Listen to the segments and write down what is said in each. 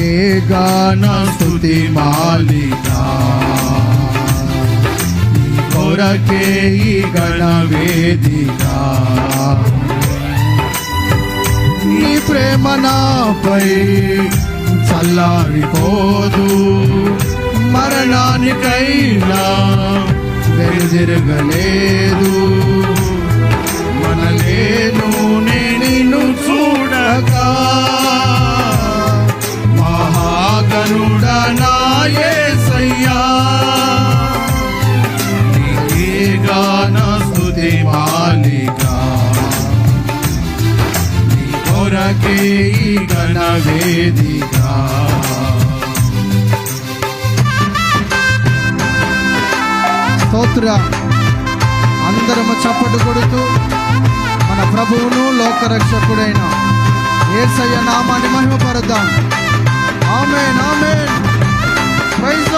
నీకే గాన స్తుతి మాలిక కొరకే ఈ గణ వేదిక నీ ప్రేమ నాపై చల్లారిపోదు. మరణానికైనా వెనుదిరగలేదు మనలేను నేను ఈ వేదిక స్తోత్ర. అందరము చప్పటి కొడుతూ మన ప్రభువును లోకరక్షకుడైన ఏసయ్య నామాన్ని మహిమపరుద్దాం. ఆమేన్ ఆమేన్. ప్రైజ్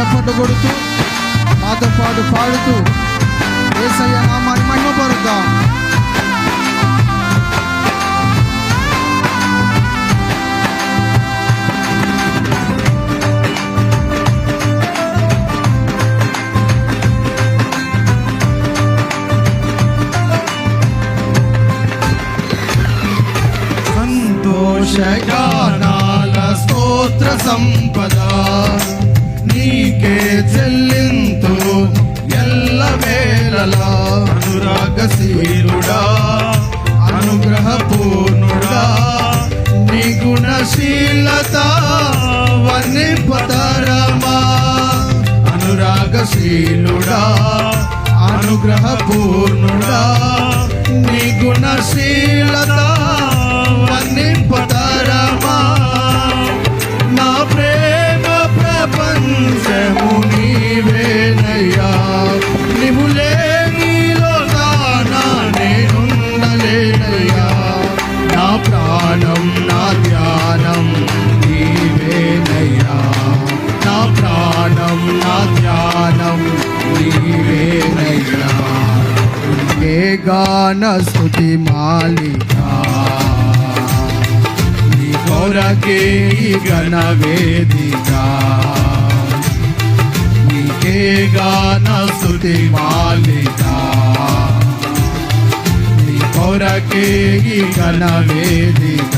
చప్పట్లు కొడుతూ మాతో పాటు పాడుతూ ఏసయ్య నామాన్ని మహిమపరుద్దాం సంతోషగానాల స్తోత్ర సంపదా. వేళలా అనురాగశీలుడా అనుగ్రహ పూర్ణుడా నీ గుణశీలత వర్ణిపతరమా అనురాగశీలుడా అనుగ్రహ పూర్ణుడా నీ గుణశీలత వర్ణింపతరమా నా ప్రేమ ప్రపంచము నీవేనయ్యా. గాన స్థుతి మాలికా. నీ కొరకే గణ వేదిక. నీకే గాన స్థుతి మాలిక. నీ కొరకే గణ వేదిక.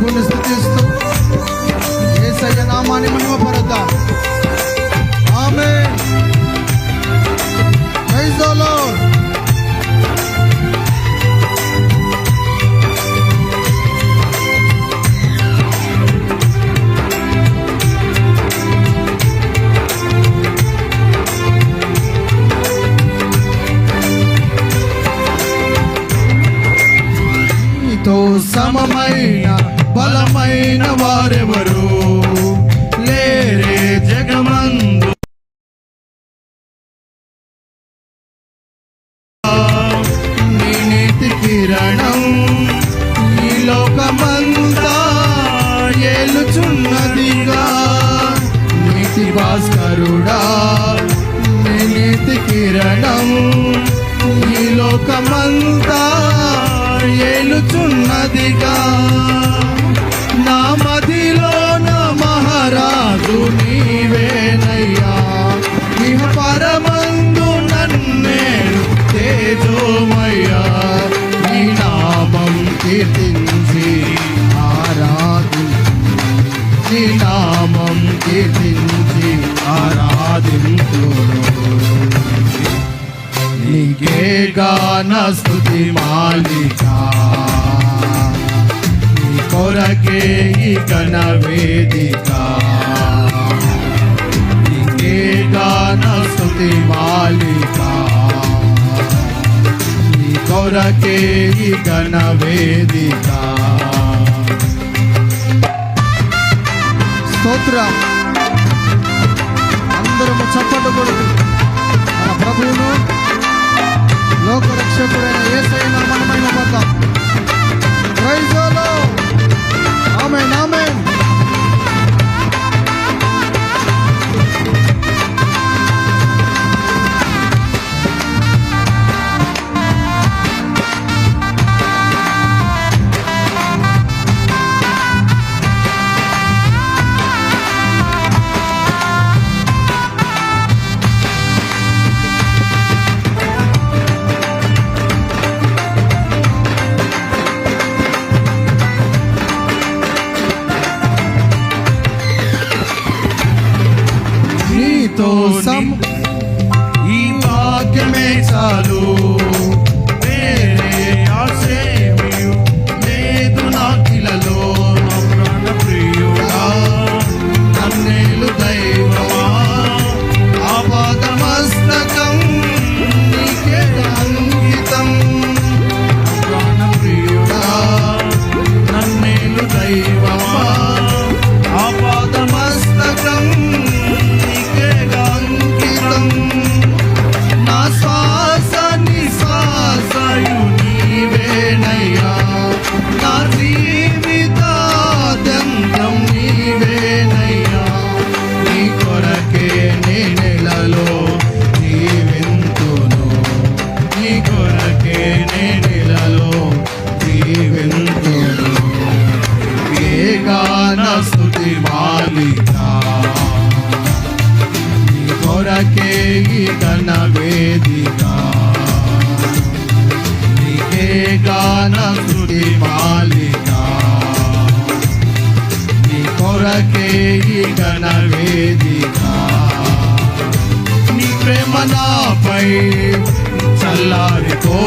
ప్రభుని స్థుతిస్తూ ఏసయ్య నామాన్ని మహిమపరద్దాం. ఆమేన్. ప్రైజ్ ద లార్డ్ సమమైన బలమైన వారెవరు? లేరే జగమందు. నీ నీతి కిరణం ఈ లోకమంతా ఏలుచున్నదిగా. నీతి భాస్కరుడా నీ నీతి కిరణం ఈ లోకమంతా ఏలుచున్నదిగా. నీ నామం కీర్తించి ఆరాధించును. నీకే గాన స్తుతి మాలిక. నీ కొరకే ఈ గణ వేదిక. నీకే గాన స్తుతి మాలిక. నీ కొరకే ఈ గణ వేదిక. స్తోత్రం. అందరము చప్పట్లు కొడుతూ మన ప్రభువును లోకరక్షకుడు నీతో సం ఈ భాగ్యమే చాలు స్తుతి మాలిక నీ కొరకే ఈ ఘన వేదిక. నీకే గాన స్తుతి మాలిక. నీ కొరకే ఈ ఘన వేదిక. నీ ప్రేమ నాపై చల్లారిపో